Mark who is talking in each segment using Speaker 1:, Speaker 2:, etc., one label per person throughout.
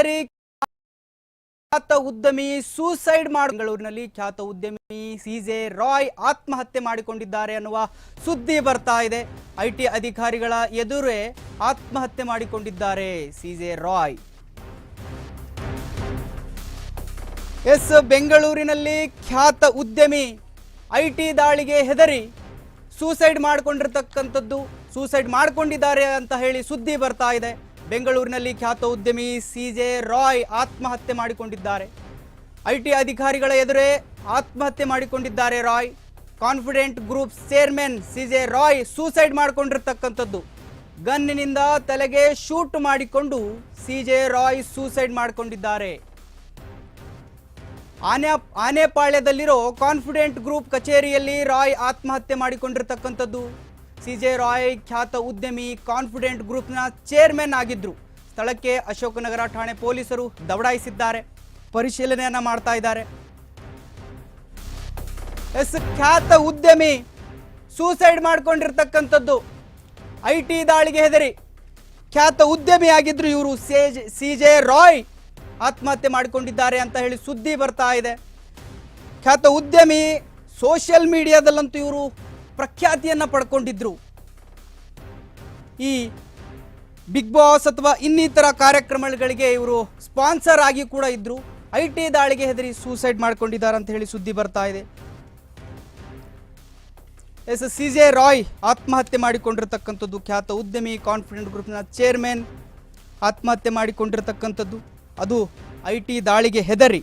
Speaker 1: ಹೆದರಿ ಖ್ಯಾತ ಉದ್ಯಮಿ ಸೂಸೈಡ್ ಮಾಡಿ ಬೆಂಗಳೂರಿನಲ್ಲಿ ಖ್ಯಾತ ಉದ್ಯಮಿ ಸಿಜೆ ರಾಯ್ ಆತ್ಮಹತ್ಯೆ ಮಾಡಿಕೊಂಡಿದ್ದಾರೆ ಅನ್ನುವ ಸುದ್ದಿ ಬರ್ತಾ ಇದೆ. ಐಟಿ ಅಧಿಕಾರಿಗಳ ಎದುರೇ ಆತ್ಮಹತ್ಯೆ ಮಾಡಿಕೊಂಡಿದ್ದಾರೆ ಸಿಜೆ ರಾಯ್. ಎಸ್. ಬೆಂಗಳೂರಿನಲ್ಲಿ ಖ್ಯಾತ ಉದ್ಯಮಿ ಐಟಿ ದಾಳಿಗೆ ಹೆದರಿ ಸೂಸೈಡ್ ಮಾಡಿಕೊಂಡಿರ್ತಕ್ಕಂಥದ್ದು ಸೂಸೈಡ್ ಮಾಡಿಕೊಂಡಿದ್ದಾರೆ ಅಂತ ಹೇಳಿ ಸುದ್ದಿ ಬರ್ತಾ ಇದೆ. ಬೆಂಗಳೂರಿನಲ್ಲಿ ಖ್ಯಾತ ಉದ್ಯಮಿ ಸಿ ಜೆ ರಾಯ್ ಆತ್ಮಹತ್ಯೆ ಮಾಡಿಕೊಂಡಿದ್ದಾರೆ. ಐ ಟಿ ಅಧಿಕಾರಿಗಳ ಎದುರೇ ಆತ್ಮಹತ್ಯೆ ಮಾಡಿಕೊಂಡಿದ್ದಾರೆ Roy. Confident Group chairman C J Roy suicide ಮಾಡಿಕೊಂಡಿರ್ತಕ್ಕಂಥದ್ದು. ಗನ್ನಿನಿಂದ ತಲೆಗೆ ಶೂಟ್ ಮಾಡಿಕೊಂಡು ಸಿ ಜೆ ರಾಯ್ ಸೂಸೈಡ್ ಮಾಡಿಕೊಂಡಿದ್ದಾರೆ. ಆನೆ, ಆನೆಪಾಳ್ಯದಲ್ಲಿರೋ ಕಾನ್ಫಿಡೆಂಟ್ ಗ್ರೂಪ್ ಕಚೇರಿಯಲ್ಲಿ ರಾಯ್ ಆತ್ಮಹತ್ಯೆ ಮಾಡಿಕೊಂಡಿರ್ತಕ್ಕಂಥದ್ದು. ಸಿ ಜೆ ರಾಯ್ ಖ್ಯಾತ ಉದ್ಯಮಿ, ಕಾನ್ಫಿಡೆಂಟ್ ಗ್ರೂಪ್ನ ಚೇರ್ಮನ್ ಆಗಿದ್ದರು ಸ್ಥಳಕ್ಕೆ ಅಶೋಕನಗರ ಠಾಣೆ ಪೊಲೀಸರು ದೌಡಾಯಿಸಿದ್ದಾರೆ. ಪರಿಶೀಲನೆಯನ್ನ ಮಾಡ್ತಾ ಇದ್ದಾರೆ. ಎಸ್ ಖ್ಯಾತ ಉದ್ಯಮಿ ಸೂಸೈಡ್ ಮಾಡ್ಕೊಂಡಿರ್ತಕ್ಕಂಥದ್ದು ಐ ಟಿ ದಾಳಿಗೆ ಹೆದರಿ. ಖ್ಯಾತ ಉದ್ಯಮಿ ಆಗಿದ್ರು ಇವರು ಸಿ ಜೆ ರಾಯ್. ಆತ್ಮಹತ್ಯೆ ಮಾಡಿಕೊಂಡಿದ್ದಾರೆ ಅಂತ ಹೇಳಿ ಸುದ್ದಿ ಬರ್ತಾ ಇದೆ. ಖ್ಯಾತ ಉದ್ಯಮಿ ಸೋಷಿಯಲ್ ಮೀಡಿಯಾದಲ್ಲಂತೂ ಇವರು ಪ್ರಖ್ಯಾತಿಯನ್ನ ಪಡ್ಕೊಂಡಿದ್ರು. ಈ ಬಿಗ್ ಬಾಸ್ ಅಥವಾ ಇನ್ನಿತರ ಕಾರ್ಯಕ್ರಮಗಳಿಗೆ ಇವರು ಸ್ಪಾನ್ಸರ್ ಆಗಿ ಕೂಡ ಇದ್ರು. ಐ ಟಿ ದಾಳಿಗೆ ಹೆದರಿ ಸೂಸೈಡ್ ಮಾಡ್ಕೊಂಡಿದ್ದಾರೆ ಅಂತ ಹೇಳಿ ಸುದ್ದಿ ಬರ್ತಾ ಇದೆ. ಎಸ್ ಸಿ ಜೆ ರಾಯ್ ಆತ್ಮಹತ್ಯೆ ಮಾಡಿಕೊಂಡಿರ್ತಕ್ಕಂಥದ್ದು. ಖ್ಯಾತ ಉದ್ಯಮಿ ಕಾನ್ಫಿಡೆಂಟ್ ಗ್ರೂಪ್ನ ಚೇರ್ಮನ್ ಆತ್ಮಹತ್ಯೆ ಮಾಡಿಕೊಂಡಿರ್ತಕ್ಕಂಥದ್ದು. ಅದು ಐ ಟಿ ದಾಳಿಗೆ ಹೆದರಿ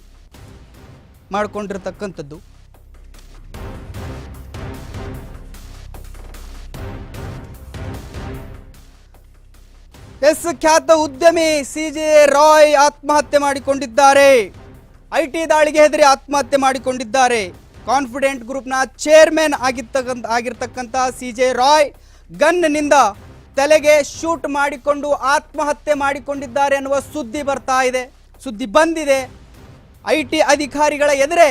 Speaker 1: ಮಾಡಿಕೊಂಡಿರ್ತಕ್ಕಂಥದ್ದು. ಎಸ್ ಖ್ಯಾತ ಉದ್ಯಮಿ ಸಿ ಜೆ ರಾಯ್ ಆತ್ಮಹತ್ಯೆ ಮಾಡಿಕೊಂಡಿದ್ದಾರೆ. ಐ ಟಿ ದಾಳಿಗೆ ಹೆದರಿ ಆತ್ಮಹತ್ಯೆ ಮಾಡಿಕೊಂಡಿದ್ದಾರೆ. ಕಾನ್ಫಿಡೆಂಟ್ ಗ್ರೂಪ್ನ ಚೇರ್ಮನ್ ಆಗಿರ್ತಕ್ಕಂಥ ಆಗಿರ್ತಕ್ಕಂಥ ಸಿ ಜೆ ರಾಯ್ ಗನ್ನಿಂದ ತಲೆಗೆ ಶೂಟ್ ಮಾಡಿಕೊಂಡು ಆತ್ಮಹತ್ಯೆ ಮಾಡಿಕೊಂಡಿದ್ದಾರೆ ಅನ್ನುವ ಸುದ್ದಿ ಬರ್ತಾ ಇದೆ. ಸುದ್ದಿ ಬಂದಿದೆ. ಐ ಟಿ ಅಧಿಕಾರಿಗಳ ಎದುರೇ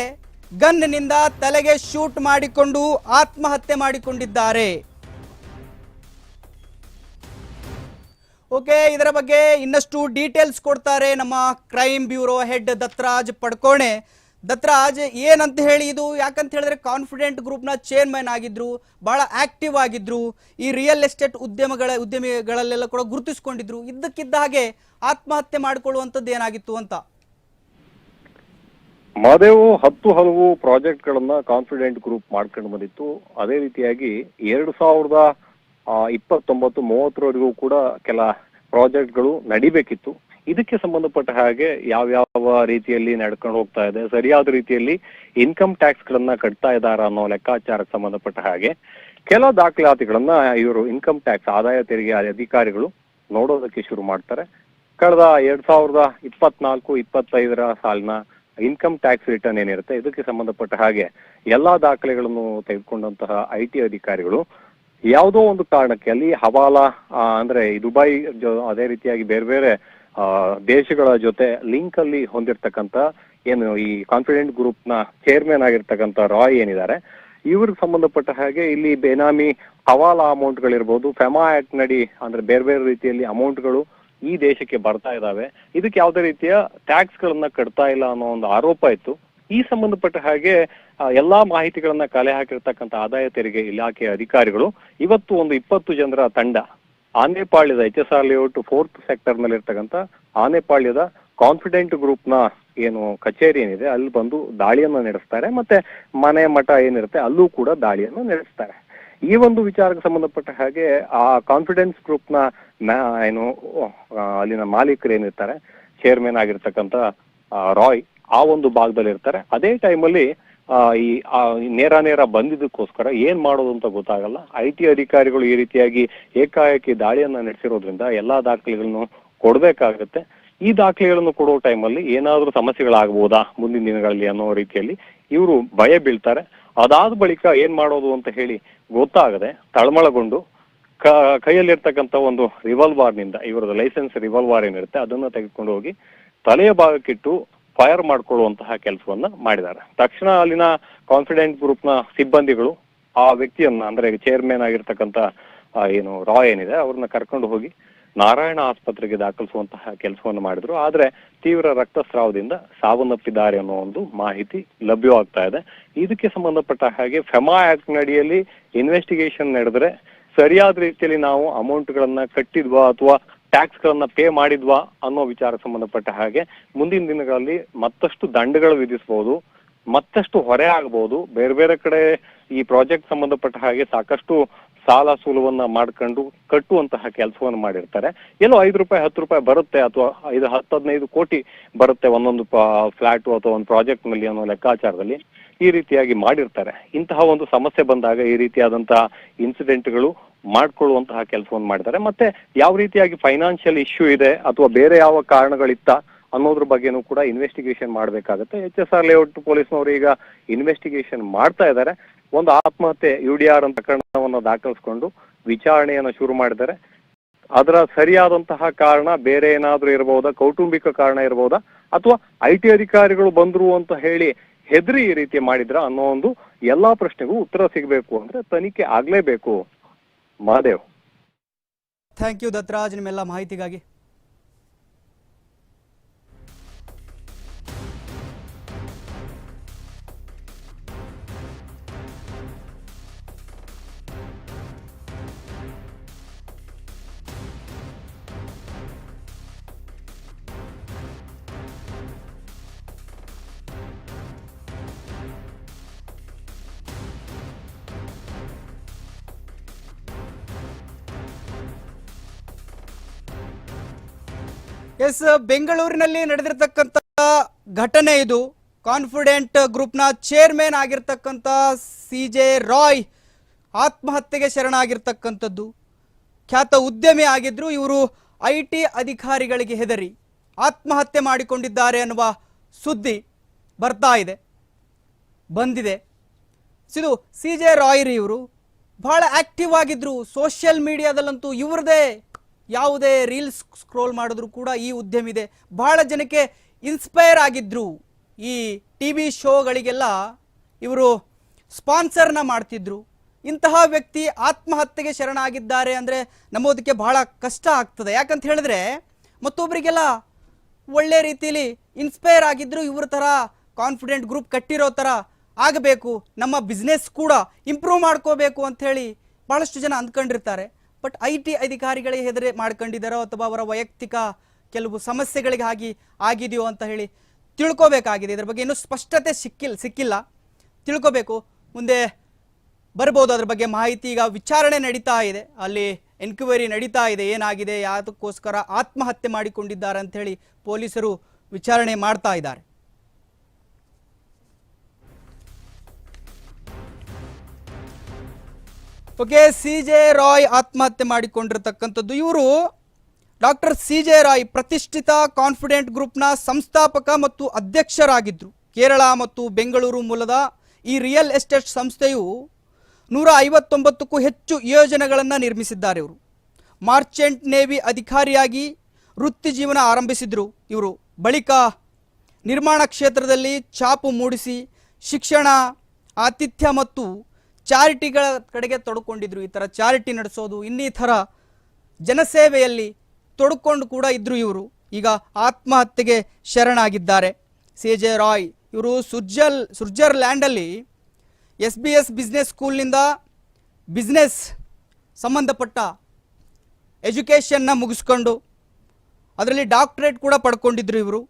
Speaker 1: ಗನ್ನಿಂದ ತಲೆಗೆ ಶೂಟ್ ಮಾಡಿಕೊಂಡು ಆತ್ಮಹತ್ಯೆ ಮಾಡಿಕೊಂಡಿದ್ದಾರೆ. ಓಕೆ ಇದರ ಬಗ್ಗೆ ಇನ್ನಷ್ಟು ಡೀಟೇಲ್ಸ್ ಕೊಡ್ತಾರೆ ನಮ್ಮ crime bureau head Datraj Padukone. Datraj ಏನಂತ ಹೇಳಿ ಇದು? ಯಾಕಂತ ಹೇಳಿದ್ರೆ ಕಾನ್ಫಿಡೆಂಟ್ ಗ್ರೂಪ್ನ ಚೇರ್ಮನ್ ಆಗಿದ್ರು, ಬಹಳ ಆಕ್ಟಿವ್ ಆಗಿದ್ರು, ಈ ರಿಯಲ್ ಎಸ್ಟೇಟ್ ಉದ್ಯಮಗಳ, ಉದ್ಯಮಿಗಳಲ್ಲೆಲ್ಲ ಕೂಡ ಗುರುತಿಸ್ಕೊಂಡಿದ್ರು. ಇದ್ದಕ್ಕಿದ್ದ ಹಾಗೆ ಆತ್ಮಹತ್ಯೆ ಮಾಡಿಕೊಳ್ಳುವಂಥದ್ದು ಏನಾಗಿತ್ತು ಅಂತ?
Speaker 2: ಮಾದೇವು, ಹತ್ತು ಹಲವು ಪ್ರಾಜೆಕ್ಟ್ ಗಳನ್ನ ಕಾನ್ಫಿಡೆಂಟ್ ಗ್ರೂಪ್ ಮಾಡ್ಕೊಂಡು ಬಂದಿತ್ತು. ಅದೇ ರೀತಿಯಾಗಿ ಎರಡು ಸಾವಿರದ ಇಪ್ಪತ್ತೊಂಬತ್ತು, ಮೂವತ್ತರವರೆಗೂ ಕೂಡ ಕೆಲ ಪ್ರಾಜೆಕ್ಟ್ಗಳು ನಡಿಬೇಕಿತ್ತು. ಇದಕ್ಕೆ ಸಂಬಂಧಪಟ್ಟ ಹಾಗೆ ಯಾವ್ಯಾವ ರೀತಿಯಲ್ಲಿ ನಡ್ಕೊಂಡು ಹೋಗ್ತಾ ಇದೆ, ಸರಿಯಾದ ರೀತಿಯಲ್ಲಿ ಇನ್ಕಮ್ ಟ್ಯಾಕ್ಸ್ ಗಳನ್ನ ಕಟ್ತಾ ಇದ್ದಾರ ಅನ್ನೋ ಲೆಕ್ಕಾಚಾರಕ್ಕೆ ಸಂಬಂಧಪಟ್ಟ ಹಾಗೆ ಕೆಲ ದಾಖಲಾತಿಗಳನ್ನ ಇವರು ಇನ್ಕಮ್ ಟ್ಯಾಕ್ಸ್ ಆದಾಯ ತೆರಿಗೆ ಅಧಿಕಾರಿಗಳು ನೋಡೋದಕ್ಕೆ ಶುರು ಮಾಡ್ತಾರೆ. ಕಳೆದ ಎರಡ್ ಸಾವಿರದ ಇಪ್ಪತ್ನಾಲ್ಕು, ಇಪ್ಪತ್ತೈದರ ಸಾಲಿನ ಇನ್ಕಮ್ ಟ್ಯಾಕ್ಸ್ ರಿಟರ್ನ್ ಏನಿರುತ್ತೆ, ಇದಕ್ಕೆ ಸಂಬಂಧಪಟ್ಟ ಹಾಗೆ ಎಲ್ಲಾ ದಾಖಲೆಗಳನ್ನು ತೆಗೆದುಕೊಂಡಂತಹ ಐ ಟಿ ಅಧಿಕಾರಿಗಳು ಯಾವುದೋ ಒಂದು ಕಾರಣಕ್ಕೆ ಅಲ್ಲಿ ಹವಾಲಾ ಅಂದ್ರೆ ದುಬೈ ಅದೇ ರೀತಿಯಾಗಿ ಬೇರೆ ಬೇರೆ ದೇಶಗಳ ಜೊತೆ ಲಿಂಕ್ ಅಲ್ಲಿ ಹೊಂದಿರತಕ್ಕಂತ ಏನು ಈ ಕಾನ್ಫಿಡೆಂಟ್ ಗ್ರೂಪ್ನ ಚೇರ್ಮನ್ ಆಗಿರ್ತಕ್ಕಂಥ ರಾಯ್ ಏನಿದ್ದಾರೆ, ಇವ್ರಿಗೆ ಸಂಬಂಧಪಟ್ಟ ಹಾಗೆ ಇಲ್ಲಿ ಬೇನಾಮಿ ಹವಾಲಾ ಅಮೌಂಟ್ ಗಳಿರ್ಬೋದು ಫೆಮಾ ಆಕ್ಟ್ ನಡಿ, ಅಂದ್ರೆ ಬೇರೆ ಬೇರೆ ರೀತಿಯಲ್ಲಿ ಅಮೌಂಟ್ಗಳು ಈ ದೇಶಕ್ಕೆ ಬರ್ತಾ ಇದಾವೆ. ಇದಕ್ಕೆ ಯಾವುದೇ ರೀತಿಯ ಟ್ಯಾಕ್ಸ್ ಗಳನ್ನ ಕಟ್ತಾ ಇಲ್ಲ ಅನ್ನೋ ಒಂದು ಆರೋಪ ಇತ್ತು. ಈ ಸಂಬಂಧಪಟ್ಟ ಹಾಗೆ ಎಲ್ಲಾ ಮಾಹಿತಿಗಳನ್ನ ಕಲೆ ಹಾಕಿರ್ತಕ್ಕಂಥ ಆದಾಯ ತೆರಿಗೆ ಇಲಾಖೆಯ ಅಧಿಕಾರಿಗಳು ಇವತ್ತು ಒಂದು ಇಪ್ಪತ್ತು ಜನರ ತಂಡ, ಆನೆಪಾಳ್ಯದ H S R layout fourth ಸೆಕ್ಟರ್ನಲ್ಲಿ ಇರ್ತಕ್ಕಂಥ ಆನೆಪಾಳ್ಯದ ಕಾನ್ಫಿಡೆಂಟ್ ಗ್ರೂಪ್ನ ಏನು ಕಚೇರಿ ಏನಿದೆ, ಅಲ್ಲಿ ಬಂದು ದಾಳಿಯನ್ನ ನಡೆಸ್ತಾರೆ, ಮತ್ತೆ ಮನೆ ಮಠ ಏನಿರುತ್ತೆ, ಅಲ್ಲೂ ಕೂಡ ದಾಳಿಯನ್ನು ನಡೆಸ್ತಾರೆ. ಈ ಒಂದು ವಿಚಾರಕ್ಕೆ ಸಂಬಂಧಪಟ್ಟ ಹಾಗೆ ಆ ಕಾನ್ಫಿಡೆನ್ಸ್ ಗ್ರೂಪ್ನ, ಏನು ಅಲ್ಲಿನ ಮಾಲೀಕರು ಏನಿರ್ತಾರೆ ಚೇರ್ಮನ್ ಆಗಿರ್ತಕ್ಕಂಥ ರಾಯ್ ಆ ಒಂದು ಭಾಗದಲ್ಲಿ ಇರ್ತಾರೆ. ಅದೇ ಟೈಮಲ್ಲಿ ಈ ನೇರ ನೇರ ಬಂದಿದ್ದಕ್ಕೋಸ್ಕರ ಏನ್ ಮಾಡೋದು ಅಂತ ಗೊತ್ತಾಗಲ್ಲ. ಐ ಟಿ ಅಧಿಕಾರಿಗಳು ಈ ರೀತಿಯಾಗಿ ಏಕಾಏಕಿ ದಾಳಿಯನ್ನ ನಡೆಸಿರೋದ್ರಿಂದ ಎಲ್ಲಾ ದಾಖಲೆಗಳನ್ನು ಕೊಡಬೇಕಾಗುತ್ತೆ. ಈ ದಾಖಲೆಗಳನ್ನು ಕೊಡೋ ಟೈಮಲ್ಲಿ ಏನಾದರೂ ಸಮಸ್ಯೆಗಳಾಗಬಹುದಾ ಮುಂದಿನ ದಿನಗಳಲ್ಲಿ ಅನ್ನೋ ರೀತಿಯಲ್ಲಿ ಇವರು ಭಯ ಬೀಳ್ತಾರೆ. ಅದಾದ ಬಳಿಕ ಏನ್ ಮಾಡೋದು ಅಂತ ಹೇಳಿ ಗೊತ್ತಾಗದೆ ತಳಮಳಗೊಂಡು ಕ, ಕೈಯಲ್ಲಿರ್ತಕ್ಕಂಥ ಒಂದು ರಿವಾಲ್ವಾರ್ನಿಂದ, ಇವರದ್ದು ಲೈಸೆನ್ಸ್ ರಿವಾಲ್ವಾರ್ ಏನಿರುತ್ತೆ, ಅದನ್ನ ತೆಗೆದುಕೊಂಡು ಹೋಗಿ ತಲೆಯ ಭಾಗಕ್ಕಿಟ್ಟು ಫೈರ್ ಮಾಡಿಕೊಳ್ಳುವಂತಹ ಕೆಲಸವನ್ನ ಮಾಡಿದ್ದಾರೆ. ತಕ್ಷಣ ಅಲ್ಲಿನ ಕಾನ್ಫಿಡೆಂಟ್ ಗ್ರೂಪ್ನ ಸಿಬ್ಬಂದಿಗಳು ಆ ವ್ಯಕ್ತಿಯನ್ನ, ಅಂದ್ರೆ ಚೇರ್ಮನ್ ಆಗಿರ್ತಕ್ಕಂಥ ಏನು ರಾಯ್ ಏನಿದೆ, ಅವ್ರನ್ನ ಕರ್ಕೊಂಡು ಹೋಗಿ ನಾರಾಯಣ ಆಸ್ಪತ್ರೆಗೆ ದಾಖಲಿಸುವಂತಹ ಕೆಲಸವನ್ನು ಮಾಡಿದ್ರು. ಆದ್ರೆ ತೀವ್ರ ರಕ್ತಸ್ರಾವದಿಂದ ಸಾವನ್ನಪ್ಪಿದ್ದಾರೆ ಅನ್ನೋ ಒಂದು ಮಾಹಿತಿ ಲಭ್ಯವಾಗ್ತಾ ಇದೆ. ಇದಕ್ಕೆ ಸಂಬಂಧಪಟ್ಟ ಹಾಗೆ ಫೆಮಾ ಆಕ್ಟ್ ನಡಿಯಲ್ಲಿ ಇನ್ವೆಸ್ಟಿಗೇಷನ್ ನಡೆದ್ರೆ ಸರಿಯಾದ ರೀತಿಯಲ್ಲಿ ನಾವು ಅಮೌಂಟ್ ಗಳನ್ನ ಕಟ್ಟಿದ್ವಾ ಅಥವಾ ಟ್ಯಾಕ್ಸ್ ಗಳನ್ನ ಪೇ ಮಾಡಿದ್ವಾ ಅನ್ನೋ ವಿಚಾರ ಸಂಬಂಧಪಟ್ಟ ಹಾಗೆ ಮುಂದಿನ ದಿನಗಳಲ್ಲಿ ಮತ್ತಷ್ಟು ದಂಡಗಳು ವಿಧಿಸಬಹುದು ಮತ್ತಷ್ಟು ಹೊರೆ ಆಗಬಹುದು ಬೇರೆ ಬೇರೆ ಕಡೆ ಈ ಪ್ರಾಜೆಕ್ಟ್ ಸಂಬಂಧಪಟ್ಟ ಹಾಗೆ ಸಾಕಷ್ಟು ಸಾಲ ಸೂಲವನ್ನ ಮಾಡ್ಕೊಂಡು ಕಟ್ಟುವಂತಹ ಕೆಲಸವನ್ನು ಮಾಡಿರ್ತಾರೆ. ಎಲ್ಲೋ ಐದು ರೂಪಾಯಿ, ಹತ್ತು ರೂಪಾಯಿ ಬರುತ್ತೆ ಅಥವಾ ಐದು, ಹತ್ತು, ಹದಿನೈದು ಕೋಟಿ ಬರುತ್ತೆ ಒಂದೊಂದು ಫ್ಲಾಟ್ ಅಥವಾ ಒಂದು ಪ್ರಾಜೆಕ್ಟ್ನಲ್ಲಿ ಅನ್ನೋ ಲೆಕ್ಕಾಚಾರದಲ್ಲಿ ಈ ರೀತಿಯಾಗಿ ಮಾಡಿರ್ತಾರೆ. ಇಂತಹ ಒಂದು ಸಮಸ್ಯೆ ಬಂದಾಗ ಈ ರೀತಿಯಾದಂತಹ ಇನ್ಸಿಡೆಂಟ್ಗಳು ಮಾಡ್ಕೊಳ್ಳುವಂತಹ ಕೆಲಸವನ್ನು ಮಾಡಿದ್ದಾರೆ ಮತ್ತೆ ಯಾವ ರೀತಿಯಾಗಿ ಫೈನಾನ್ಷಿಯಲ್ ಇಶ್ಯೂ ಇದೆ ಅಥವಾ ಬೇರೆ ಯಾವ ಕಾರಣಗಳಿತ್ತ ಅನ್ನೋದ್ರ ಬಗ್ಗೆನೂ ಕೂಡ ಇನ್ವೆಸ್ಟಿಗೇಷನ್ ಮಾಡಬೇಕಾಗುತ್ತೆ. ಎಚ್ ಎಸ್ ಆರ್ ಲೇಔಟ್ ಪೊಲೀಸ್ನವರು ಈಗ ಇನ್ವೆಸ್ಟಿಗೇಷನ್ ಮಾಡ್ತಾ ಇದ್ದಾರೆ. ಒಂದು ಆತ್ಮಹತ್ಯೆ ಯು ಡಿ ಆರ್ ಅಂತ ಪ್ರಕರಣವನ್ನು ದಾಖಲಿಸಿಕೊಂಡು ವಿಚಾರಣೆಯನ್ನು ಶುರು ಮಾಡಿದ್ದಾರೆ. ಅದರ ಸರಿಯಾದಂತಹ ಕಾರಣ ಬೇರೆ ಏನಾದರೂ ಇರಬಹುದಾ ಕೌಟುಂಬಿಕ ಕಾರಣ ಇರಬಹುದಾ ಅಥವಾ ಐ ಟಿ ಅಧಿಕಾರಿಗಳು ಬಂದ್ರು ಅಂತ ಹೇಳಿ ಹೆದರಿ ಈ ರೀತಿ ಮಾಡಿದ್ರ ಅನ್ನೋ ಒಂದು ಎಲ್ಲಾ ಪ್ರಶ್ನೆಗೂ ಉತ್ತರ ಸಿಗಬೇಕು ಅಂದ್ರೆ ತನಿಖೆ ಆಗ್ಲೇಬೇಕು. ಮಹಾದೇವ್.
Speaker 1: ಥ್ಯಾಂಕ್ ಯು ದತ್ತರಾಜ್ ನಿಮ್ಮೆಲ್ಲ ಮಾಹಿತಿಗಾಗಿ. ಎಸ್, ಬೆಂಗಳೂರಿನಲ್ಲಿ ನಡೆದಿರ್ತಕ್ಕಂಥ ಘಟನೆ ಇದು. ಕಾನ್ಫಿಡೆಂಟ್ ಗ್ರೂಪ್ನ ಚೇರ್ಮನ್ ಆಗಿರ್ತಕ್ಕಂಥ ಸಿ ಜೆ ರಾಯ್ ಆತ್ಮಹತ್ಯೆಗೆ ಶರಣಾಗಿರ್ತಕ್ಕಂಥದ್ದು. ಖ್ಯಾತ ಉದ್ಯಮಿ ಆಗಿದ್ರು, ಇವರು ಐ ಟಿ ಅಧಿಕಾರಿಗಳಿಗೆ ಹೆದರಿ ಆತ್ಮಹತ್ಯೆ ಮಾಡಿಕೊಂಡಿದ್ದಾರೆ ಅನ್ನುವ ಸುದ್ದಿ ಬರ್ತಾ ಇದೆ, ಬಂದಿದೆ. ಇದು ಸಿ ಜೆ ರಾಯ್ ಇವರು ಬಹಳ ಆಕ್ಟಿವ್ ಆಗಿದ್ರು. ಸೋಷಿಯಲ್ ಮೀಡಿಯಾದಲ್ಲಂತೂ ಇವ್ರದೇ ಯಾವುದೇ ರೀಲ್ಸ್ ಸ್ಕ್ರೋಲ್ ಮಾಡಿದ್ರು ಕೂಡ ಈ ಉದ್ಯಮ ಇದೆ. ಬಹಳ ಜನಕ್ಕೆ ಇನ್ಸ್ಪೈರ್ ಆಗಿದ್ರು ಈ ಟಿ ವಿ ಶೋಗಳಿಗೆಲ್ಲ. ಇವರು ಸ್ಪಾನ್ಸರ್ನ ಮಾಡ್ತಿದ್ರು. ಇಂತಹ ವ್ಯಕ್ತಿ ಆತ್ಮಹತ್ಯೆಗೆ ಶರಣಾಗಿದ್ದಾರೆ ಅಂದರೆ ನಂಬೋದಕ್ಕೆ ಬಹಳ ಕಷ್ಟ ಆಗ್ತದೆ. ಯಾಕಂತ ಹೇಳಿದ್ರೆ ಮತ್ತೊಬ್ಬರಿಗೆಲ್ಲ ಒಳ್ಳೆ ರೀತಿಲಿ ಇನ್ಸ್ಪೈರ್ ಆಗಿದ್ರು, ಇವ್ರ ಥರ ಕಾನ್ಫಿಡೆಂಟ್ ಗ್ರೂಪ್ ಕಟ್ಟಿರೋ ಥರ ಆಗಬೇಕು. ನಮ್ಮ ಬಿಸ್ನೆಸ್ ಕೂಡ ಇಂಪ್ರೂವ್ ಮಾಡ್ಕೋಬೇಕು ಅಂಥೇಳಿ ಭಾಳಷ್ಟು ಜನ ಅಂದ್ಕೊಂಡಿರ್ತಾರೆ. ಬಟ್ ಐ ಟಿ ಅಧಿಕಾರಿಗಳೇ ಹೆದರೆ ಮಾಡ್ಕೊಂಡಿದ್ದಾರೋ ಅಥವಾ ಅವರ ವೈಯಕ್ತಿಕ ಕೆಲವು ಸಮಸ್ಯೆಗಳಿಗೆ ಆಗಿ ಆಗಿದೆಯೋ ಅಂತ ಹೇಳಿ ತಿಳ್ಕೋಬೇಕಾಗಿದೆ. ಇದ್ರ ಬಗ್ಗೆ ಇನ್ನೂ ಸ್ಪಷ್ಟತೆ ಸಿಕ್ಕಿಲ್ಲ ಸಿಕ್ಕಿಲ್ಲ. ತಿಳ್ಕೋಬೇಕು. ಮುಂದೆ ಬರ್ಬೋದು. ಅದ್ರ ಬಗ್ಗೆ ಮಾಹಿತಿ ಈಗ ವಿಚಾರಣೆ ನಡೀತಾ ಇದೆ. ಅಲ್ಲಿ ಎನ್ಕ್ವೈರಿ ನಡೀತಾ ಇದೆ. ಏನಾಗಿದೆ? ಯಾತಕ್ಕೋಸ್ಕರ ಆತ್ಮಹತ್ಯೆ ಮಾಡಿಕೊಂಡಿದ್ದಾರೆ ಅಂತ ಹೇಳಿ ಪೊಲೀಸರು ವಿಚಾರಣೆ ಮಾಡ್ತಾ ಇದ್ದಾರೆ. ಓಕೆ ಸಿ ಜೆ ರಾಯ್ ಆತ್ಮಹತ್ಯೆ ಮಾಡಿಕೊಂಡಿರ್ತಕ್ಕಂಥದ್ದು. ಇವರು ಡಾಕ್ಟರ್ ಸಿ ಜೆ ರಾಯ್ ಪ್ರತಿಷ್ಠಿತ ಕಾನ್ಫಿಡೆಂಟ್ ಗ್ರೂಪ್ನ ಸಂಸ್ಥಾಪಕ ಮತ್ತು ಅಧ್ಯಕ್ಷರಾಗಿದ್ದರು ಕೇರಳ ಮತ್ತು ಬೆಂಗಳೂರು ಮೂಲದ ಈ ರಿಯಲ್ ಎಸ್ಟೇಟ್ ಸಂಸ್ಥೆಯು ನೂರ ಐವತ್ತೊಂಬತ್ತಕ್ಕೂ ಹೆಚ್ಚು ಯೋಜನೆಗಳನ್ನು ನಿರ್ಮಿಸಿದ್ದಾರೆ ಇವರು. ಮಾರ್ಚೆಂಟ್ ನೇವಿ ಅಧಿಕಾರಿಯಾಗಿ ವೃತ್ತಿ ಜೀವನ ಆರಂಭಿಸಿದರು ಇವರು. ಬಳಿಕ ನಿರ್ಮಾಣ ಕ್ಷೇತ್ರದಲ್ಲಿ ಛಾಪು ಮೂಡಿಸಿ ಶಿಕ್ಷಣ, ಆತಿಥ್ಯ ಮತ್ತು ಚಾರಿಟಿಗಳ ಕಡೆಗೆ ತೊಡ್ಕೊಂಡಿದ್ರು ಈ ಥರ ಚಾರಿಟಿ ನಡೆಸೋದು, ಇನ್ನಿತರ ಜನಸೇವೆಯಲ್ಲಿ ತೊಡ್ಕೊಂಡು ಕೂಡ ಇದ್ದರು ಇವರು. ಈಗ ಆತ್ಮಹತ್ಯೆಗೆ ಶರಣಾಗಿದ್ದಾರೆ. ಸಿ ಜೆ ರಾಯ್ ಇವರು ಸುರ್ಜಲ್, ಸುರ್ಜರ್ಲ್ಯಾಂಡಲ್ಲಿ ಎಸ್ ಬಿ ಎಸ್ ಬಿಸ್ನೆಸ್ ಸ್ಕೂಲ್ನಿಂದ ಬಿಸ್ನೆಸ್ ಸಂಬಂಧಪಟ್ಟ ಎಜುಕೇಷನ್ನ ಮುಗಿಸ್ಕೊಂಡು ಅದರಲ್ಲಿ ಡಾಕ್ಟ್ರೇಟ್ ಕೂಡ ಪಡ್ಕೊಂಡಿದ್ರು ಇವರು.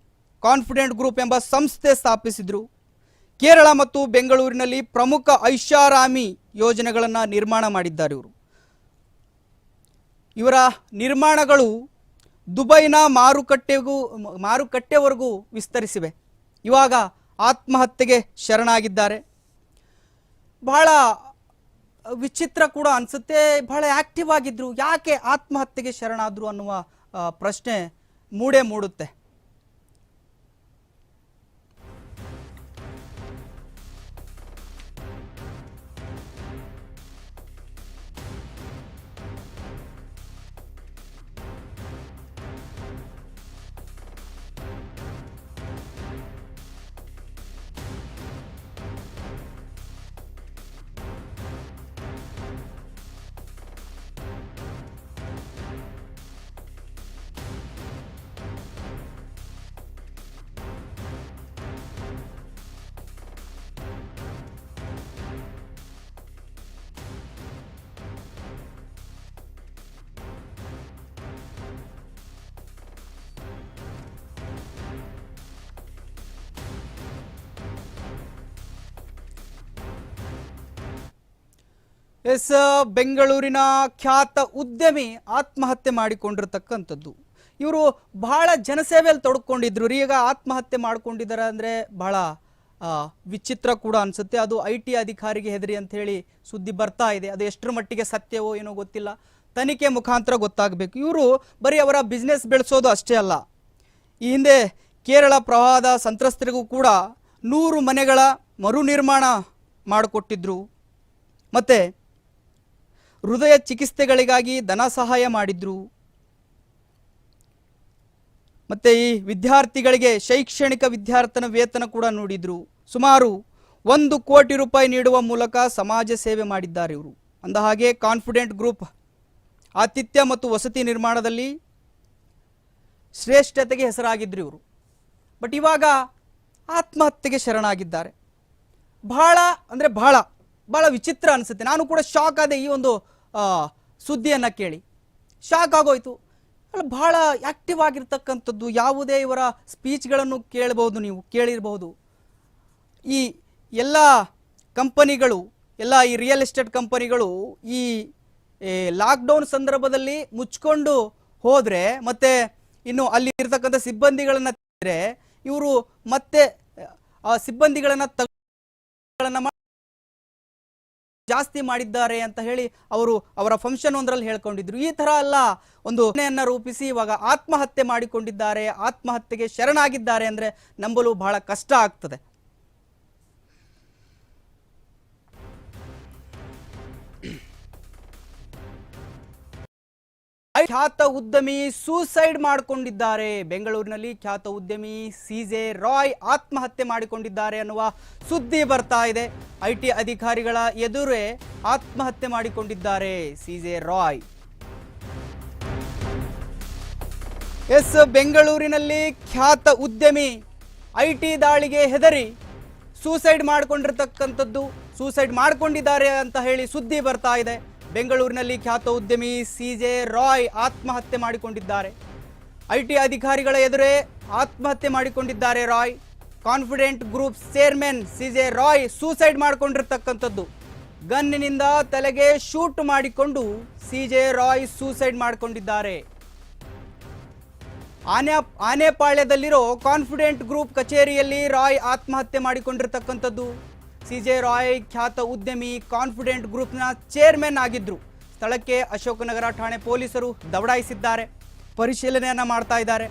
Speaker 1: ಕಾನ್ಫಿಡೆಂಟ್ ಗ್ರೂಪ್ ಎಂಬ ಸಂಸ್ಥೆ ಸ್ಥಾಪಿಸಿದರು. ಕೇರಳ ಮತ್ತು ಬೆಂಗಳೂರಿನಲ್ಲಿ ಪ್ರಮುಖ ಐಷಾರಾಮಿ ಯೋಜನೆಗಳನ್ನು ನಿರ್ಮಾಣ ಮಾಡಿದ್ದಾರೆ ಇವರು. ಇವರ ನಿರ್ಮಾಣಗಳು ದುಬೈನ ಮಾರುಕಟ್ಟೆಗೂ, ಮಾರುಕಟ್ಟೆವರೆಗೂ ವಿಸ್ತರಿಸಿವೆ. ಇವಾಗ ಆತ್ಮಹತ್ಯೆಗೆ ಶರಣಾಗಿದ್ದಾರೆ. ಬಹಳ ವಿಚಿತ್ರ ಕೂಡ ಅನಿಸುತ್ತೆ, ಬಹಳ ಆಕ್ಟಿವ್ ಆಗಿದ್ರು, ಯಾಕೆ ಆತ್ಮಹತ್ಯೆಗೆ ಶರಣಾದ್ರು ಅನ್ನುವ ಪ್ರಶ್ನೆ ಮೂಡೇ ಮೂಡುತ್ತೆ. ಎಸ್, ಬೆಂಗಳೂರಿನ ಖ್ಯಾತ ಉದ್ಯಮಿ ಆತ್ಮಹತ್ಯೆ ಮಾಡಿಕೊಂಡಿರ್ತಕ್ಕಂಥದ್ದು. ಇವರು ಬಹಳ ಜನಸೇವೆಯಲ್ಲಿ ತೊಡ್ಕೊಂಡಿದ್ರು. ಈಗ ಆತ್ಮಹತ್ಯೆ ಮಾಡಿಕೊಂಡಿದ್ದಾರೆ ಅಂದರೆ ಬಹಳ ವಿಚಿತ್ರ ಕೂಡ ಅನಿಸುತ್ತೆ. ಅದು ಐ ಟಿ ಅಧಿಕಾರಿಗೆ ಹೆದರಿ ಅಂತ ಹೇಳಿ ಸುದ್ದಿ ಬರ್ತಾ ಇದೆ. ಅದು ಎಷ್ಟರ ಮಟ್ಟಿಗೆ ಸತ್ಯವೋ ಏನೋ ಗೊತ್ತಿಲ್ಲ. ತನಿಖೆ ಮುಖಾಂತರ ಗೊತ್ತಾಗಬೇಕು. ಇವರು ಬರೀ ಅವರ ಬಿಸ್ನೆಸ್ ಬೆಳೆಸೋದು ಅಷ್ಟೇ ಅಲ್ಲ. ಈ ಹಿಂದೆ ಕೇರಳ ಪ್ರವಾಹದ ಸಂತ್ರಸ್ತರಿಗೂ ಕೂಡ ನೂರು ಮನೆಗಳ ಮರು ನಿರ್ಮಾಣ ಮಾಡಿಕೊಟ್ಟಿದ್ರು. ಮತ್ತು ಹೃದಯ ಚಿಕಿತ್ಸೆಗಳಿಗಾಗಿ ಧನ ಸಹಾಯ ಮಾಡಿದ್ರು. ಮತ್ತು ಈ ವಿದ್ಯಾರ್ಥಿಗಳಿಗೆ ಶೈಕ್ಷಣಿಕ ವಿದ್ಯಾರ್ಥನ ವೇತನ ಕೂಡ ನೋಡಿದರು. ಸುಮಾರು ಒಂದು ಕೋಟಿ ರೂಪಾಯಿ ನೀಡುವ ಮೂಲಕ ಸಮಾಜ ಸೇವೆ ಮಾಡಿದ್ದಾರೆ ಇವರು. ಅಂದ ಹಾಗೆ ಕಾನ್ಫಿಡೆಂಟ್ ಗ್ರೂಪ್, ಆತಿಥ್ಯ ಮತ್ತು ವಸತಿ ನಿರ್ಮಾಣದಲ್ಲಿ ಶ್ರೇಷ್ಠತೆಗೆ ಹೆಸರಾಗಿದ್ರು ಇವರು. ಬಟ್ ಇವಾಗ ಆತ್ಮಹತ್ಯೆಗೆ ಶರಣಾಗಿದ್ದಾರೆ. ಬಹಳ ಅಂದರೆ ಬಹಳ ಬಹಳ ವಿಚಿತ್ರ ಅನಿಸುತ್ತೆ. ನಾನು ಕೂಡ ಶಾಕ್ ಆದೆ ಈ ಒಂದು ಸುದ್ದಿಯನ್ನು ಕೇಳಿ. ಶಾಕ್ ಆಗೋಯ್ತು. ಬಹಳ ಆ್ಯಕ್ಟಿವ್ ಆಗಿರ್ತಕ್ಕಂಥದ್ದು ಯಾವುದೇ ಇವರ ಸ್ಪೀಚ್ಗಳನ್ನು ಕೇಳಬಹುದು ನೀವು, ಕೇಳಿರಬಹುದು. ಈ ಎಲ್ಲ ಕಂಪನಿಗಳು, ಎಲ್ಲ ಈ ರಿಯಲ್ ಎಸ್ಟೇಟ್ ಕಂಪನಿಗಳು ಈ ಲಾಕ್ಡೌನ್ ಸಂದರ್ಭದಲ್ಲಿ ಮುಚ್ಕೊಂಡು ಹೋದರೆ, ಮತ್ತೆ ಇನ್ನು ಅಲ್ಲಿ ಇರ್ತಕ್ಕಂಥ ಸಿಬ್ಬಂದಿಗಳನ್ನು ಇವರು ಮತ್ತೆ, ಆ, ಸಿಬ್ಬಂದಿಗಳನ್ನು ತಗಳನ್ನ ಜಾಸ್ತಿ ಮಾಡಿದ್ದಾರೆ ಅಂತ ಹೇಳಿ ಅವರು ಅವರ ಫಂಕ್ಷನ್ ಒಂದರಲ್ಲಿ ಹೇಳ್ಕೊಂಡಿದ್ರು. ಈ ತರ ಅಲ್ಲ, ಒಂದು ಯೋಜನೆಯನ್ನ ರೂಪಿಸಿ ಇವಾಗ ಆತ್ಮಹತ್ಯೆ ಮಾಡಿಕೊಂಡಿದ್ದಾರೆ, ಆತ್ಮಹತ್ಯೆಗೆ ಶರಣಾಗಿದ್ದಾರೆ ಅಂದ್ರೆ ನಂಬಲು ಬಹಳ ಕಷ್ಟ ಆಗ್ತದೆ. ಖ್ಯಾತ ಉದ್ಯಮಿ ಸೂಸೈಡ್ ಮಾಡಿಕೊಂಡಿದ್ದಾರೆ. ಬೆಂಗಳೂರಿನಲ್ಲಿ ಖ್ಯಾತ ಉದ್ಯಮಿ ಸಿಜೆ ರಾಯ್ ಆತ್ಮಹತ್ಯೆ ಮಾಡಿಕೊಂಡಿದ್ದಾರೆ ಅನ್ನುವ ಸುದ್ದಿ ಬರ್ತಾ ಇದೆ. ಐ ಟಿ ಅಧಿಕಾರಿಗಳ ಎದುರೇ ಆತ್ಮಹತ್ಯೆ ಮಾಡಿಕೊಂಡಿದ್ದಾರೆ ಸಿಜೆ ರಾಯ್. ಎಸ್. ಬೆಂಗಳೂರಿನಲ್ಲಿ ಖ್ಯಾತ ಉದ್ಯಮಿ ಐ ಟಿ ದಾಳಿಗೆ ಹೆದರಿ ಸೂಸೈಡ್ ಮಾಡಿಕೊಂಡಿರ್ತಕ್ಕಂಥದ್ದು, ಸೂಸೈಡ್ ಮಾಡಿಕೊಂಡಿದ್ದಾರೆ ಅಂತ ಹೇಳಿ ಸುದ್ದಿ ಬರ್ತಾ ಇದೆ. ಬೆಂಗಳೂರಿನಲ್ಲಿ ಖ್ಯಾತ ಉದ್ಯಮಿ ಸಿ ಜೆ ರಾಯ್ ಆತ್ಮಹತ್ಯೆ ಮಾಡಿಕೊಂಡಿದ್ದಾರೆ. ಐ ಟಿ ಅಧಿಕಾರಿಗಳ ಎದುರೇ ಆತ್ಮಹತ್ಯೆ ಮಾಡಿಕೊಂಡಿದ್ದಾರೆ Roy. Confident Group chairman C J Roy suicide ಮಾಡಿಕೊಂಡಿರ್ತಕ್ಕಂಥದ್ದು. ಗನ್ನಿನಿಂದ ತಲೆಗೆ ಶೂಟ್ ಮಾಡಿಕೊಂಡು ಸಿ ಜೆ ರಾಯ್ ಸೂಸೈಡ್ ಮಾಡಿಕೊಂಡಿದ್ದಾರೆ. ಆನೆ, ಆನೆಪಾಳ್ಯದಲ್ಲಿರೋ ಕಾನ್ಫಿಡೆಂಟ್ ಗ್ರೂಪ್ ಕಚೇರಿಯಲ್ಲಿ ರಾಯ್ ಆತ್ಮಹತ್ಯೆ ಮಾಡಿಕೊಂಡಿರ್ತಕ್ಕಂಥದ್ದು. ಸಿ ಜೆ ರಾಯ್ ಖ್ಯಾತ ಉದ್ಯಮಿ ಕಾನ್ಫಿಡೆಂಟ್ ಗ್ರೂಪ್ನ ಚೇರ್ಮನ್ ಆಗಿದ್ರು. ಸ್ಥಳಕ್ಕೆ ಅಶೋಕನಗರ ಠಾಣೆ ಪೊಲೀಸರು ದೌಡಾಯಿಸಿದ್ದಾರೆ. ಪರಿಶೀಲನೆಯನ್ನ ಮಾಡ್ತಾ ಇದ್ದಾರೆ.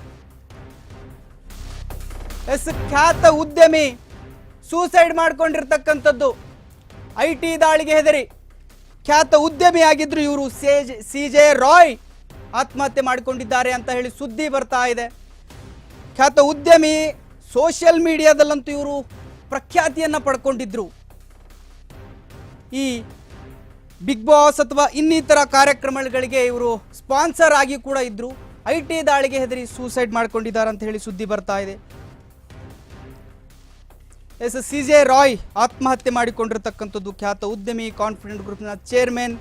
Speaker 1: ಎಸ್ ಖ್ಯಾತ ಉದ್ಯಮಿ ಸೂಸೈಡ್ ಮಾಡ್ಕೊಂಡಿರ್ತಕ್ಕಂಥದ್ದು ಐ ಟಿ ದಾಳಿಗೆ ಹೆದರಿ. ಖ್ಯಾತ ಉದ್ಯಮಿ ಆಗಿದ್ರು ಇವರು ಸೇಜ್ ಸಿ ಜೆ ರಾಯ್ ಆತ್ಮಹತ್ಯೆ ಮಾಡಿಕೊಂಡಿದ್ದಾರೆ ಅಂತ ಹೇಳಿ ಸುದ್ದಿ ಬರ್ತಾ ಇದೆ. ಖ್ಯಾತ ಉದ್ಯಮಿ ಸೋಷಿಯಲ್ ಮೀಡಿಯಾದಲ್ಲಂತೂ ಇವರು ಪ್ರಖ್ಯಾತಿಯನ್ನು ಪಡ್ಕೊಂಡಿದ್ರು. ಈ ಬಿಗ್ ಬಾಸ್ ಅಥವಾ ಇನ್ನಿತರ ಕಾರ್ಯಕ್ರಮಗಳಿಗೆ ಇವರು ಸ್ಪಾನ್ಸರ್ ಆಗಿ ಕೂಡ ಇದ್ರು. ಐ ಟಿ ದಾಳಿಗೆ ಹೆದರಿ ಸೂಸೈಡ್ ಮಾಡ್ಕೊಂಡಿದ್ದಾರೆ ಅಂತ ಹೇಳಿ ಸುದ್ದಿ ಬರ್ತಾ ಇದೆ. ಎಸ್ ಸಿ ಜೆ ರಾಯ್ ಆತ್ಮಹತ್ಯೆ ಮಾಡಿಕೊಂಡಿರ್ತಕ್ಕಂಥದ್ದು. ಖ್ಯಾತ ಉದ್ಯಮಿ, ಕಾನ್ಫಿಡೆಂಟ್ ಗ್ರೂಪ್ನ ಚೇರ್ಮನ್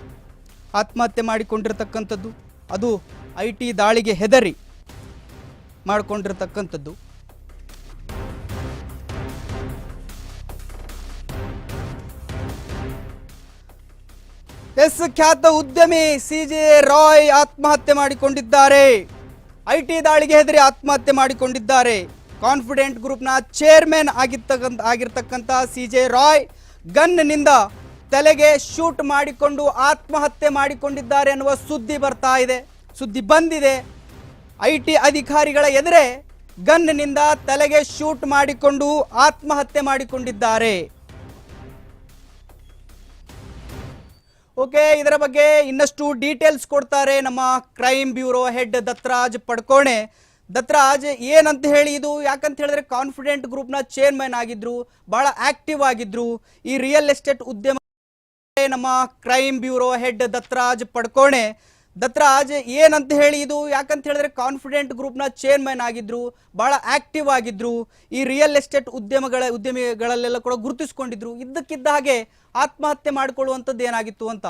Speaker 1: ಆತ್ಮಹತ್ಯೆ ಮಾಡಿಕೊಂಡಿರ್ತಕ್ಕಂಥದ್ದು. ಅದು ಐ ಟಿ ದಾಳಿಗೆ ಹೆದರಿ ಮಾಡಿಕೊಂಡಿರ್ತಕ್ಕಂಥದ್ದು. ಎಸ್ ಖ್ಯಾತ ಉದ್ಯಮಿ ಸಿ ಜೆ ರಾಯ್ ಆತ್ಮಹತ್ಯೆ ಮಾಡಿಕೊಂಡಿದ್ದಾರೆ. ಐ ಟಿ ದಾಳಿಗೆ ಹೆದರಿ ಆತ್ಮಹತ್ಯೆ ಮಾಡಿಕೊಂಡಿದ್ದಾರೆ. ಕಾನ್ಫಿಡೆಂಟ್ ಗ್ರೂಪ್ನ ಚೇರ್ಮನ್ ಆಗಿರ್ತಕ್ಕಂಥ ಆಗಿರ್ತಕ್ಕಂಥ ಸಿ ಜೆ ರಾಯ್ ಗನ್ನಿಂದ ತಲೆಗೆ ಶೂಟ್ ಮಾಡಿಕೊಂಡು ಆತ್ಮಹತ್ಯೆ ಮಾಡಿಕೊಂಡಿದ್ದಾರೆ ಅನ್ನುವ ಸುದ್ದಿ ಬರ್ತಾ ಇದೆ, ಸುದ್ದಿ ಬಂದಿದೆ. ಐ ಟಿ ಅಧಿಕಾರಿಗಳ ಎದುರೇ ಗನ್ನಿಂದ ತಲೆಗೆ ಶೂಟ್ ಮಾಡಿಕೊಂಡು ಆತ್ಮಹತ್ಯೆ ಮಾಡಿಕೊಂಡಿದ್ದಾರೆ. ಓಕೆ, ಇದರ ಬಗ್ಗೆ ಇನ್ನಷ್ಟು ಡೀಟೇಲ್ಸ್ ಕೊಡ್ತಾರೆ ನಮ್ಮ crime bureau head Datraj Padukone. Datraj ಏನಂತ ಹೇಳಿ ಇದು? ಯಾಕಂತ ಹೇಳಿದ್ರೆ ಕಾನ್ಫಿಡೆಂಟ್ ಗ್ರೂಪ್ನ ಚೇರ್ಮನ್ ಆಗಿದ್ರು, ಬಹಳ ಆಕ್ಟಿವ್ ಆಗಿದ್ರು. ಈ ರಿಯಲ್ ಎಸ್ಟೇಟ್ ಉದ್ಯಮ ನಮ್ಮ crime bureau head Datraj Padukone. Datraj ಏನಂತ ಹೇಳಿ ಇದು ಯಾಕಂತ ಹೇಳಿದ್ರೆ ಕಾನ್ಫಿಡೆಂಟ್ ಗ್ರೂಪ್ನ ಚೇರ್ಮನ್ ಆಗಿದ್ರು, ಬಹಳ ಆಕ್ಟಿವ್ ಆಗಿದ್ರು, ಈ ರಿಯಲ್ ಎಸ್ಟೇಟ್ ಉದ್ಯಮಗಳ, ಉದ್ಯಮಿಗಳಲ್ಲೆಲ್ಲ ಕೂಡ ಗುರುತಿಸಿಕೊಂಡಿದ್ರು. ಇದ್ದಕ್ಕಿದ್ದ ಹಾಗೆ ಆತ್ಮಹತ್ಯೆ ಮಾಡಿಕೊಳ್ಳುವಂಥದ್ದು ಏನಾಗಿತ್ತು ಅಂತ?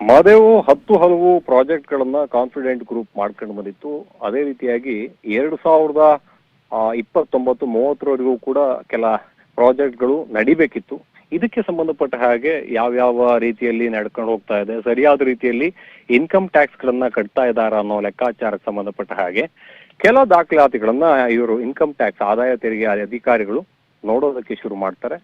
Speaker 2: ಮಾದೇವು, ಹತ್ತು ಹಲವು ಪ್ರಾಜೆಕ್ಟ್ ಗಳನ್ನ ಕಾನ್ಫಿಡೆಂಟ್ ಗ್ರೂಪ್ ಮಾಡ್ಕೊಂಡು ಬಂದಿತ್ತು. ಅದೇ ರೀತಿಯಾಗಿ ಎರಡು ಸಾವಿರದ ಇಪ್ಪತ್ತೊಂಬತ್ತು, ಮೂವತ್ತರವರೆಗೂ ಕೂಡ ಕೆಲ ಪ್ರಾಜೆಕ್ಟ್ಗಳು ನಡಿಬೇಕಿತ್ತು. ಇದಕ್ಕೆ ಸಂಬಂಧಪಟ್ಟ ಹಾಗೆ ಯಾವ್ಯಾವ ರೀತಿಯಲ್ಲಿ ನಡ್ಕೊಂಡು ಹೋಗ್ತಾ ಇದೆ, ಸರಿಯಾದ ರೀತಿಯಲ್ಲಿ ಇನ್ಕಮ್ ಟ್ಯಾಕ್ಸ್ ಗಳನ್ನ ಕಟ್ತಾ ಇದ್ದಾರ ಅನ್ನೋ ಲೆಕ್ಕಾಚಾರಕ್ಕೆ ಸಂಬಂಧಪಟ್ಟ ಹಾಗೆ ಕೆಲ ದಾಖಲಾತಿಗಳನ್ನ ಇವರು ಇನ್ಕಮ್ ಟ್ಯಾಕ್ಸ್ ಆದಾಯ ತೆರಿಗೆ ಅಧಿಕಾರಿಗಳು ನೋಡೋದಕ್ಕೆ ಶುರು ಮಾಡ್ತಾರೆ.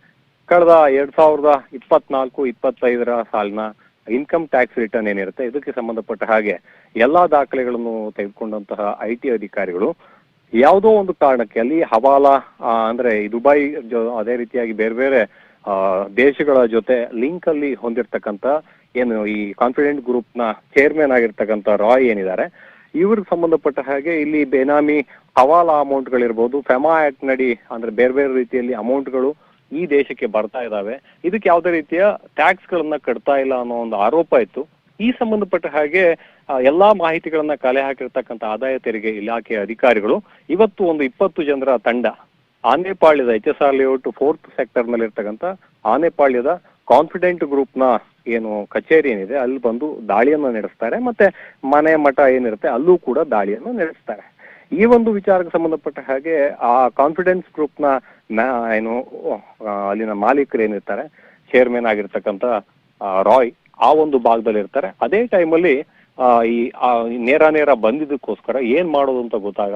Speaker 2: ಕಳೆದ ಎರಡ್ ಸಾವಿರದ ಇಪ್ಪತ್ನಾಲ್ಕು, ಇಪ್ಪತ್ತೈದರ ಸಾಲಿನ ಇನ್ಕಮ್ ಟ್ಯಾಕ್ಸ್ ರಿಟರ್ನ್ ಏನಿರುತ್ತೆ, ಇದಕ್ಕೆ ಸಂಬಂಧಪಟ್ಟ ಹಾಗೆ ಎಲ್ಲಾ ದಾಖಲೆಗಳನ್ನು ತೆಗೆದುಕೊಂಡಂತಹ ಐ ಟಿ ಅಧಿಕಾರಿಗಳು ಯಾವುದೋ ಒಂದು ಕಾರಣಕ್ಕೆ ಅಲ್ಲಿ ಹವಾಲಾ ಅಂದ್ರೆ ದುಬೈ ಅದೇ ರೀತಿಯಾಗಿ ಬೇರೆ ಬೇರೆ ದೇಶಗಳ ಜೊತೆ ಲಿಂಕ್ ಅಲ್ಲಿ ಹೊಂದಿರತಕ್ಕಂತ ಏನು ಈ ಕಾನ್ಫಿಡೆಂಟ್ ಗ್ರೂಪ್ನ ಚೇರ್ಮನ್ ಆಗಿರ್ತಕ್ಕಂಥ ರಾಯ್ ಏನಿದ್ದಾರೆ, ಇವ್ರಿಗೆ ಸಂಬಂಧಪಟ್ಟ ಹಾಗೆ ಇಲ್ಲಿ ಬೇನಾಮಿ ಹವಾಲಾ ಅಮೌಂಟ್ ಗಳಿರ್ಬೋದು ಫೆಮಾ ಆಕ್ಟ್ ನಡಿ, ಅಂದ್ರೆ ಬೇರೆ ಬೇರೆ ರೀತಿಯಲ್ಲಿ ಅಮೌಂಟ್ಗಳು ಈ ದೇಶಕ್ಕೆ ಬರ್ತಾ ಇದಾವೆ. ಇದಕ್ಕೆ ಯಾವುದೇ ರೀತಿಯ ಟ್ಯಾಕ್ಸ್ ಗಳನ್ನ ಕಟ್ತಾ ಇಲ್ಲ ಅನ್ನೋ ಒಂದು ಆರೋಪ ಇತ್ತು. ಈ ಸಂಬಂಧಪಟ್ಟ ಹಾಗೆ ಎಲ್ಲಾ ಮಾಹಿತಿಗಳನ್ನ ಕಲೆ ಹಾಕಿರ್ತಕ್ಕಂಥ ಆದಾಯ ತೆರಿಗೆ ಇಲಾಖೆಯ ಅಧಿಕಾರಿಗಳು ಇವತ್ತು ಒಂದು ಇಪ್ಪತ್ತು ಜನರ ತಂಡ ಆನೆಪಾಳ್ಯದ H S R layout fourth ಸೆಕ್ಟರ್ನಲ್ಲಿ ಇರ್ತಕ್ಕಂಥ ಆನೆಪಾಳ್ಯದ ಕಾನ್ಫಿಡೆಂಟ್ ಗ್ರೂಪ್ನ ಏನು ಕಚೇರಿ ಏನಿದೆ, ಅಲ್ಲಿ ಬಂದು ದಾಳಿಯನ್ನ ನಡೆಸ್ತಾರೆ. ಮತ್ತೆ ಮನೆ ಮಠ ಏನಿರುತ್ತೆ, ಅಲ್ಲೂ ಕೂಡ ದಾಳಿಯನ್ನು ನಡೆಸ್ತಾರೆ. ಈ ಒಂದು ವಿಚಾರಕ್ಕೆ ಸಂಬಂಧಪಟ್ಟ ಹಾಗೆ ಆ ಕಾನ್ಫಿಡೆನ್ಸ್ ಗ್ರೂಪ್ನ ಏನು ಅಲ್ಲಿನ ಮಾಲೀಕರು ಏನಿರ್ತಾರೆ ಚೇರ್ಮನ್ ಆಗಿರ್ತಕ್ಕಂಥ ರಾಯ್ ಆ ಒಂದು ಭಾಗದಲ್ಲಿ ಇರ್ತಾರೆ. ಅದೇ ಟೈಮಲ್ಲಿ ಈ ನೇರ ನೇರ ಬಂದಿದ್ದಕ್ಕೋಸ್ಕರ ಏನ್ ಮಾಡೋದು ಅಂತ ಗೊತ್ತಾಗಲ್ಲ.